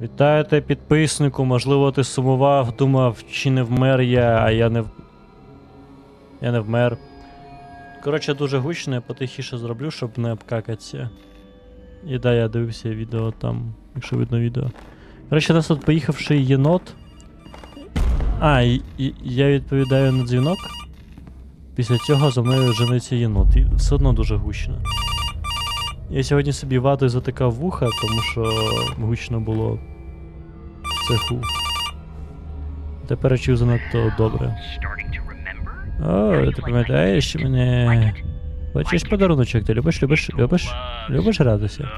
Вітаю тебе, підписнику. Можливо, ти сумував, думав, чи не вмер я, а я не. Я не вмер. Коротше, дуже гучно, я потихіше зроблю, щоб не обкакатися. І да, я дивився відео там, якщо видно відео. Коротше, нас тут поїхавши єнот. А, і, і, я відповідаю на дзвінок. Після цього за мною жениться єнот. І все одно дуже гучно. Я сьогодні собі ватою затикав вуха, тому що гучно було в цеху. Тепер я чую занадто добре. О, ти пам'ятаєш мене. Хочеш подаруночок? Ти любиш, любиш, любиш? Любиш гратися?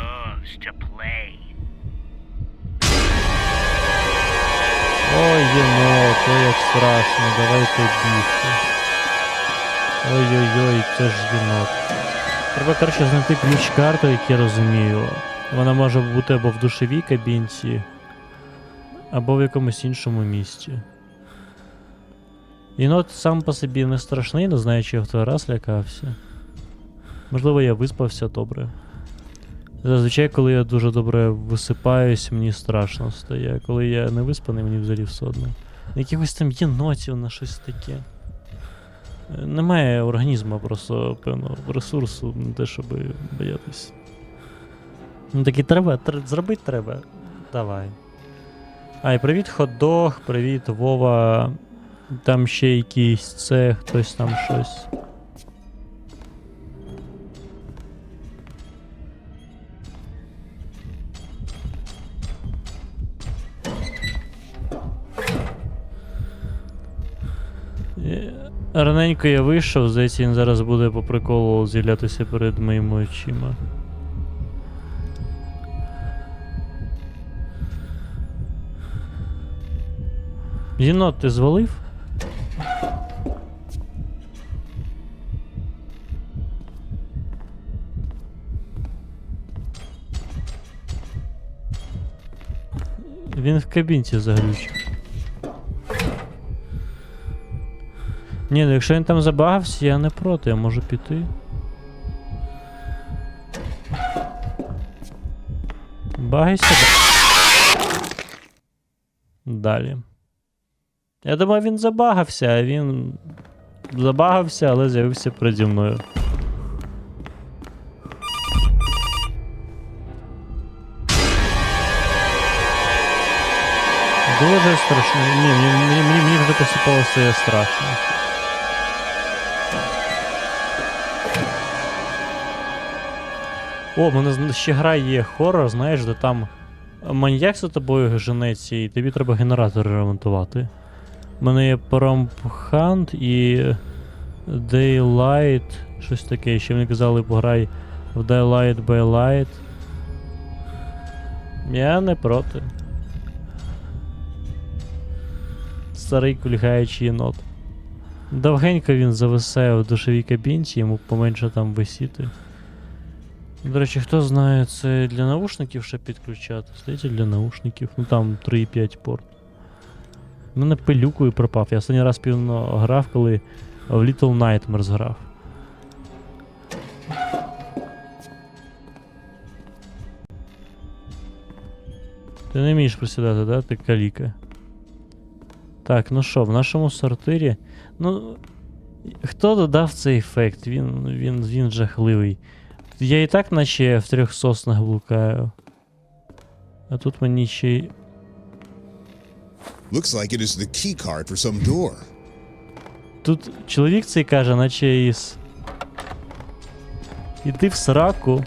Ой, єнот, ой, як страшно, давайте бігти. Ой-ой-ой, це ж єнот. Треба, коротше, знайти ключ-карту, як я розумію. Вона може бути або в душовій кабінці, або в якомусь іншому місці. Єнот сам по собі не страшний, не знаю, чи я в той раз лякався. Можливо, я виспався добре. Зазвичай, коли я дуже добре висипаюсь, мені страшно стає. Коли я не виспаний, мені взагалі все одно. На Якихось там єнотів на щось таке. Немає організму просто певного ресурсу на те, щоб боятись. Ну такі треба, тр- зробити треба. Давай. Ай, привіт, хот-дог, привіт, Вова. Там ще якийсь це, хтось там щось. Раненько я вийшов, здається, він зараз буде по приколу з'являтися перед моїми очима. Єнот, ти звалив? Він в кабінці заглючив. Ні, ну якщо він там забагався, я не проти, я можу піти. Багайся. да- Далі. Я думав, він забагався, а він забагався, але з'явився переді мною. Дуже страшно. Ні, мені, мені, мені вже посипалося страшно. О, в мене ще гра є хоррор, знаєш, де там маньяк за тобою женеться, і тобі треба генератор ремонтувати. У мене є Paramp Hunt і Daylight, щось таке. Ще мені казали, пограй в Daylight by Light. Я не проти. Старий кульгаючий єнот. Довгенько він зависає в душовій кабінці, йому поменше там висіти. До речі, хто знає, це для наушників ще підключати. Здається, для наушників. Ну там 3,5 порт. У мене пилюкою пропав. Я останній раз півно грав, коли в Little Nightmares грав. Ти не вмієш присідати, да? Ти каліка. Так, ну що, в нашому сортирі. Ну. Хто додав цей ефект? Він, він, він жахливий. Я і так наче в трьох соснах блукаю. А тут мені ще й. Looks like it is the key card for some door. Тут чоловік цей каже, наче із. Іди в сраку.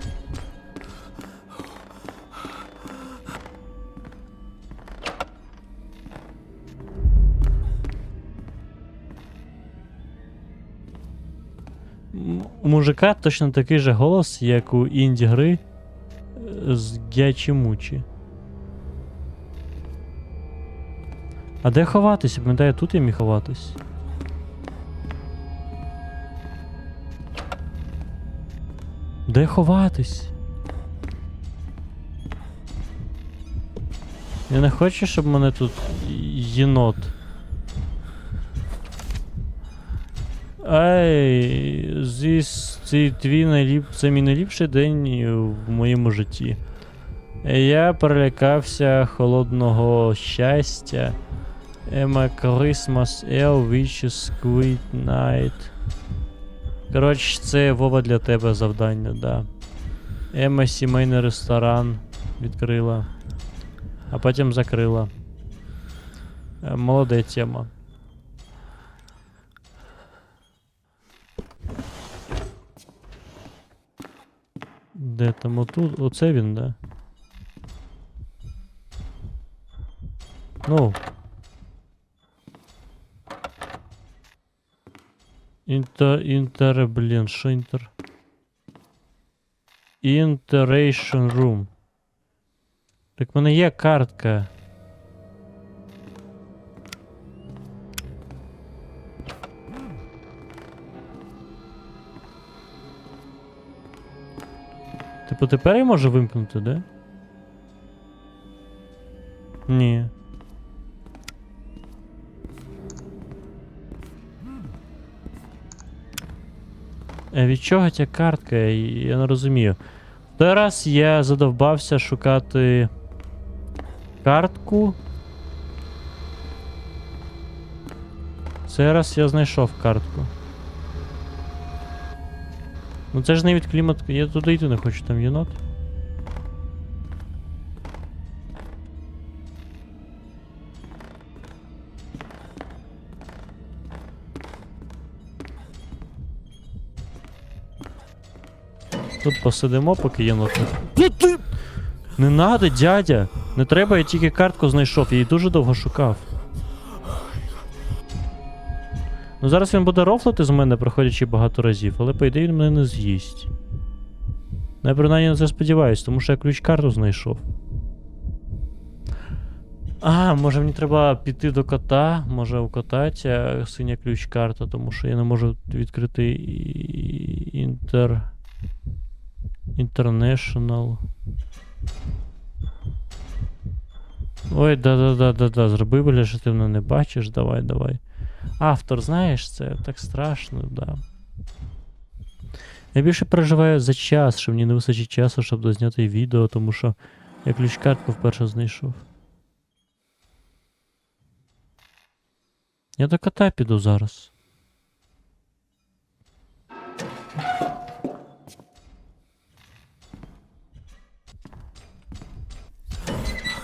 Мужика точно такий же голос, як у інді гри е, з Гячі-Мучі. А де ховатися? Пам'ятаю, тут я міг ховатись. Де ховатись? Я не хочу, щоб мене тут єнот. Ай, зіс, це твій найліп... це мій найліпший день в моєму житті. Я перелякався холодного щастя. Ема Christmas Ел, which Squid Night. Коротше, це Вова для тебе завдання, да. Ема сімейний ресторан відкрила. А потім закрила. Е, Молодець Ема. Де там отут? Оце він, да? Ну. Інтер, інтер, блін, що інтер? Інтерейшн рум. Так в мене є картка. Типу тепер я можу вимкнути, да? Ні. Е, Від чого ця картка? Я не розумію. В той раз я задовбався шукати картку. Цей раз я знайшов картку. Ну це ж не від клімат. Я туди йти не хочу, там єнот. Тут посидимо, поки єнот не. Не надо, дядя! Не треба, я тільки картку знайшов, я її дуже довго шукав. Ну зараз він буде рофлити з мене, проходячи багато разів, але по ідеї він мене не з'їсть. Ну, Я принаймні на це сподіваюсь, тому що я ключ-карту знайшов. А, може мені треба піти до кота, може у кота ця синя ключ-карта, тому що я не можу відкрити інтер. International. Ой, да-да-да-да-да. Зроби вигляд, що ти мене не бачиш. Давай, давай. Автор, знаєш, це так страшно, да. Я більше переживаю за час, що мені не вистачить часу, щоб дозняти відео, тому що я ключ-картку вперше знайшов. Я до кота піду зараз.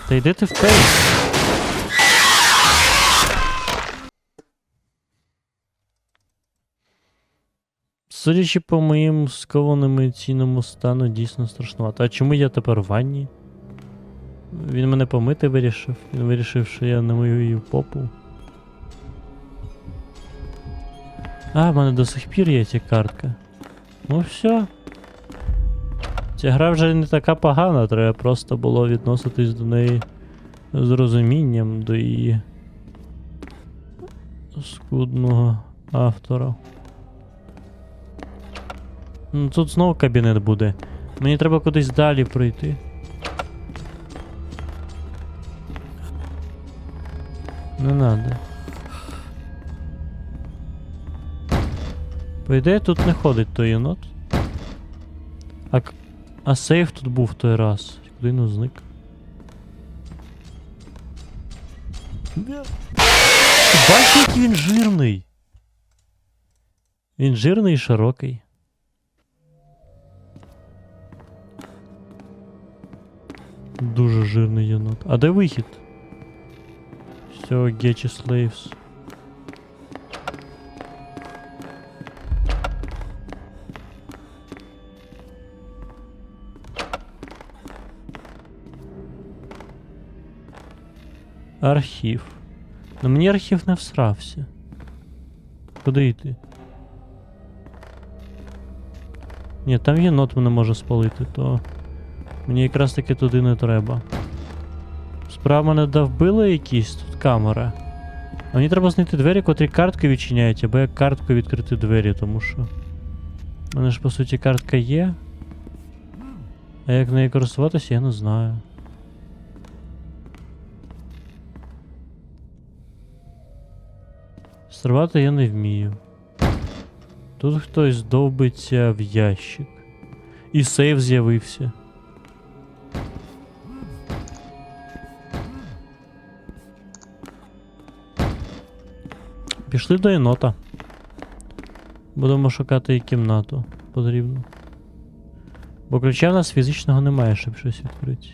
Та йди ти в пейс. Судячи по моїм скованим емоційному стану, дійсно страшнувато. А чому я тепер в ванні? Він мене помити вирішив. Він вирішив, що я не мою її попу. А, в мене до сих пір є ця картка. Ну все. Ця гра вже не така погана, треба просто було відноситись до неї з розумінням до її скудного автора. Ну тут знову кабінет буде. Мені треба кудись далі пройти. Не надо. По ідеї тут не ходить той єнот. А, а сейф тут був той раз. Куди він зник? Бачиш, який він жирний. Він жирний і широкий. Дуже жирний єнот. А де вихід? Все, get your slaves. Архів. Ну мені архів не всрався. Куди йти? Ні, там єнот мене може спалити, то мені якраз таки туди не треба. Справа мене довбили якісь тут камера. Мені треба знайти двері, котрі картки відчиняють, або як карткою відкрити двері, тому що. У мене ж по суті картка є. А як нею користуватися, я не знаю. Стрибати я не вмію. Тут хтось довбиться в ящик. І сейф з'явився. Пішли до єнота. Будемо шукати і кімнату. Потрібно. Бо ключа в нас фізичного немає, щоб щось відкрити.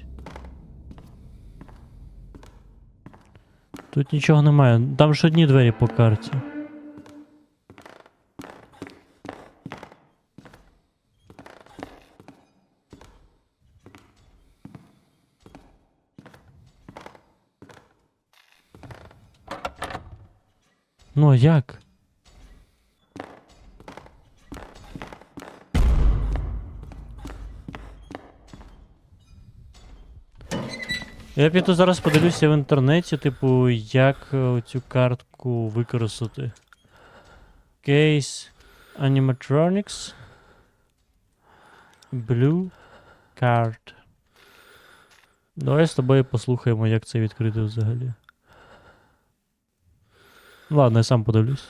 Тут нічого немає. Там ж одні двері по карті. Ну а як? Я піду зараз подивлюся в інтернеті, типу, як е, цю картку використати. Case Animatronics. Blue Card. Давай з тобою послухаємо, як це відкрити взагалі. Ладно, я сам подивлюсь.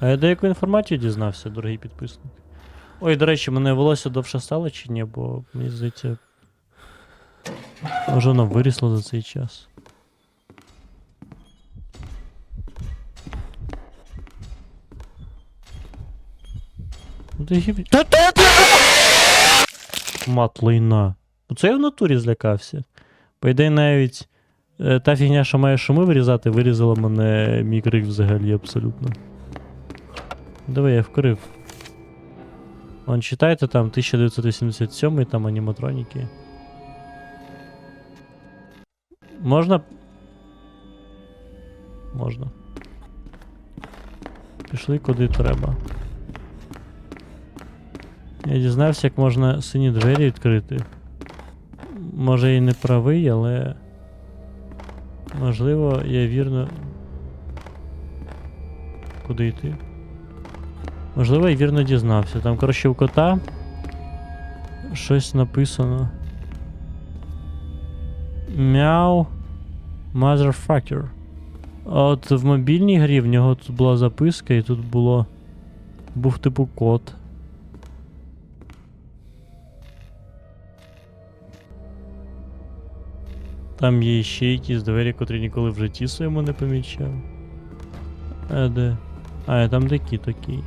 А я деяку інформацію дізнався, дорогий підписник. Ой, до речі, мене волосся довше стало чи ні, бо мені здається. Може воно вирісло за цей час. Ну ти гіб... Та та та! Мат лайна. Оце я в натурі злякався. По ідеї навіть е, та фігня, що має шуми вирізати, вирізала мене мій крик взагалі абсолютно. Давай я вкрив. Вон читайте там 1987 там аніматроніки. Можна. Можна. Пішли куди треба. Я дізнався, як можна сині двері відкрити. Може і не правий, але. Можливо, я вірно. Куди йти? Можливо, я вірно дізнався. Там, коротше, у кота щось написано. Мяу. Motherfucker. От в мобільній грі в нього тут була записка, і тут було. Був типу код. Там є ще якісь двері, котрі ніколи в житті своєму не помічав. А де? А, я там кіт такий.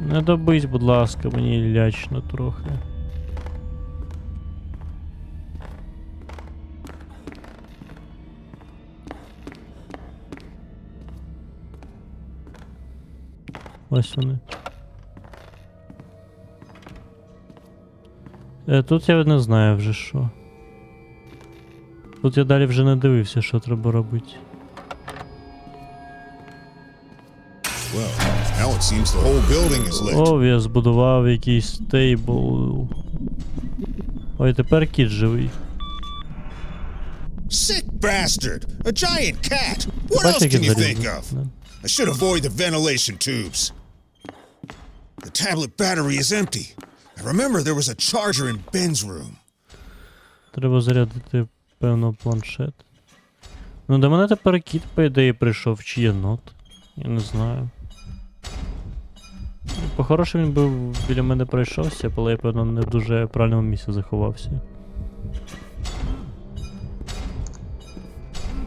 Не добись, будь ласка, мені лячно трохи. Ось вони. Е, тут я не знаю вже що. Тут я далі вже не дивився, що треба робити. О, я збудував якийсь стейбл. Ой, тепер кіт живий. Sick bastard! A giant cat! What else can you think of? I should avoid the ventilation tubes. The tablet battery is empty. I remember there was a charger in Ben's room. Треба зарядити, певно, планшет. Ну, до мене тепер кіт, по ідеї, прийшов, чи єнот. Я не знаю. По-хорошому він би біля мене пройшовся, але я, певно, не в дуже правильному місці заховався.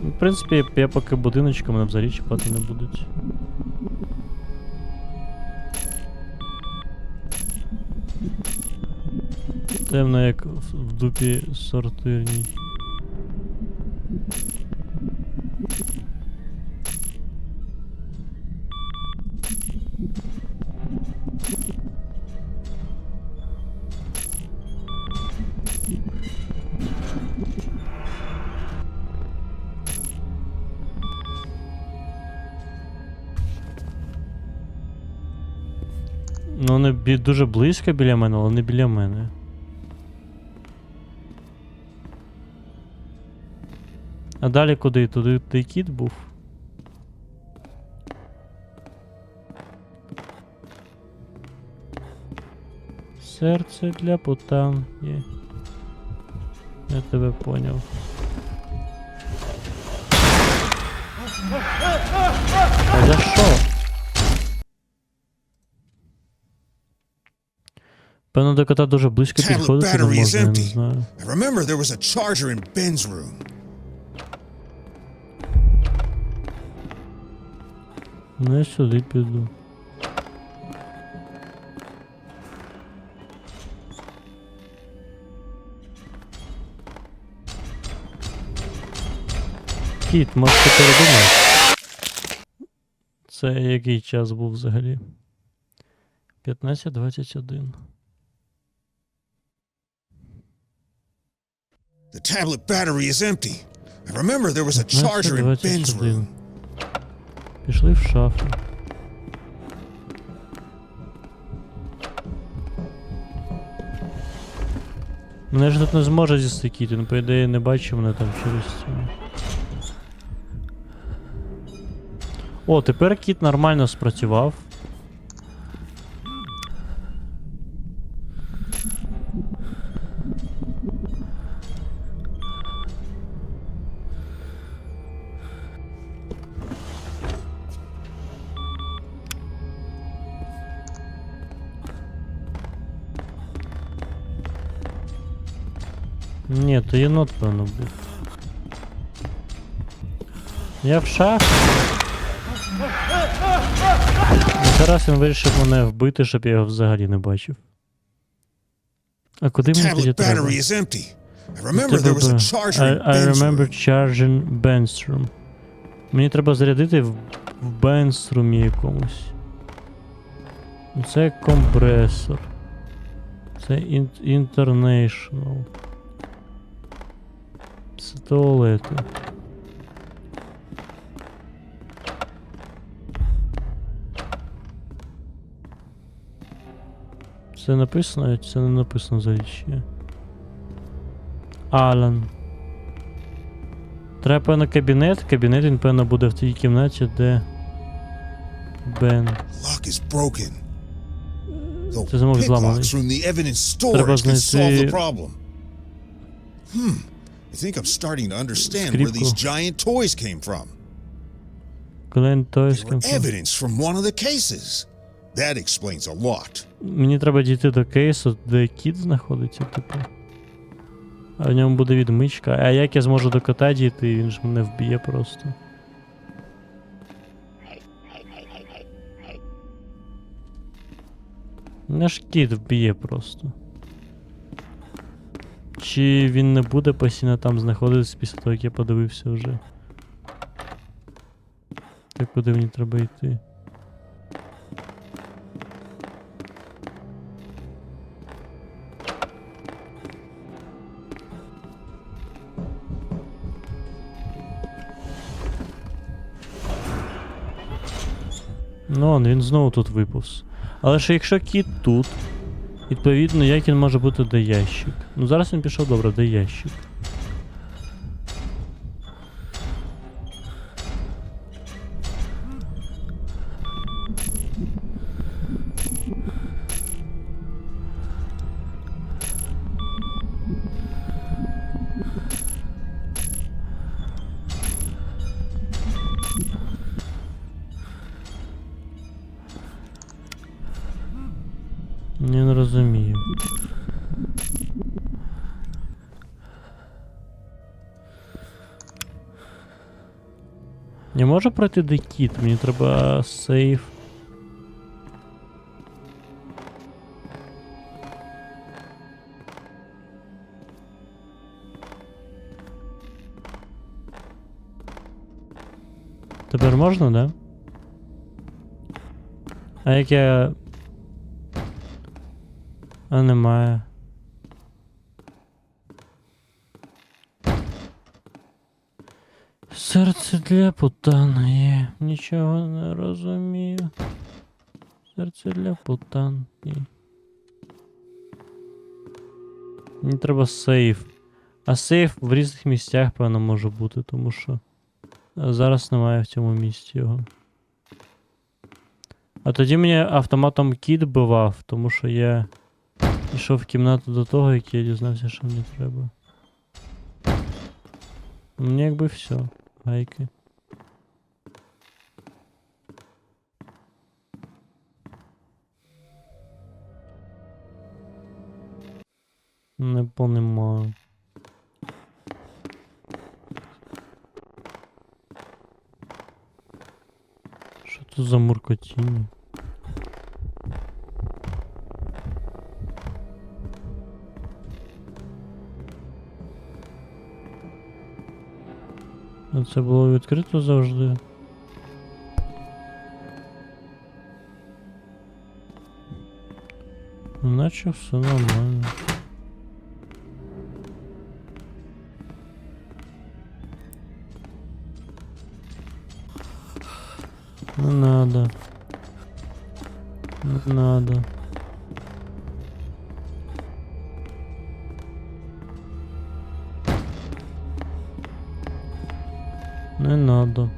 В принципі, я поки будиночком мене взагалі чіпати не будуть. Темно, як в дупі сортирній. Ну, вони бі- дуже близько біля мене, але не біля мене. А далі куди? Туди той кіт був? Серце для путан. Є. Я тебе поняв. А за що? Певно, до кота дуже близько підходити не можна, я не знаю. I remember there was a charger in Ben's room. Ну я сюди піду. Кіт, може ти? Це який час був взагалі? 15.21. The tablet battery is empty. I remember there was a charger in Ben's 15.21. room. Пішли в шафу. Мене ж тут не зможе зістикіти, ну по ідеї не бачив мене там через стіну. О, тепер кіт нормально спрацював. Ні, то єнот, певно, був. Я в шахті. Ну, Зараз він вирішив мене вбити, щоб я його взагалі не бачив. А куди мені тоді треба? I remember charging Ben's room. Мені треба зарядити в, в Ben's румі якомусь. Ну, Це компресор. Це International. Це туалети. Це написано, чи це не написано взагалі ще. Алан. Треба, певно, кабінет. Кабінет, він, певно, буде в тій кімнаті, де. Бен. Lock is broken. Це замок зламаний. Треба знайти-. Hmm. I think I'm starting to understand where these giant toys came from. Клен Тойс They were evidence from one of the cases. That explains a lot. Мені треба дійти до кейсу, де кіт знаходиться, типу. А в ньому буде відмичка. А як я зможу до кота дійти, він ж мене вб'є просто. Ж кіт вб'є просто. Чи він не буде постійно там знаходитися після того, як я подивився вже? Так куди мені треба йти? Ну, він знову тут виповз. Але ж якщо кіт тут, відповідно, як він може бути де ящик? Ну зараз він пішов добре, де ящик. Не можу пройти де кіт, мені треба сейф. Тепер можна, да? А як я. А немає. Серце для путан є. Нічого не розумію. Серце для путан є. Мені треба сейф. А сейф в різних місцях, певно, може бути, тому що е, зараз немає в цьому місці його. А тоді мені автоматом кіт бивав, тому що я йшов в кімнату до того, як я дізнався, що мені треба. Мені якби все. Гайки. Не понимаю. Що це за муркотіння? Це було відкрито завжди. Наче все нормально. Не надо. Не надо. Надо.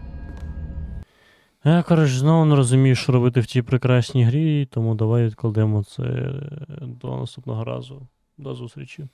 Я, коротше, знову не розумію, що робити в цій прекрасній грі, тому давай відкладемо це до наступного разу. До зустрічі.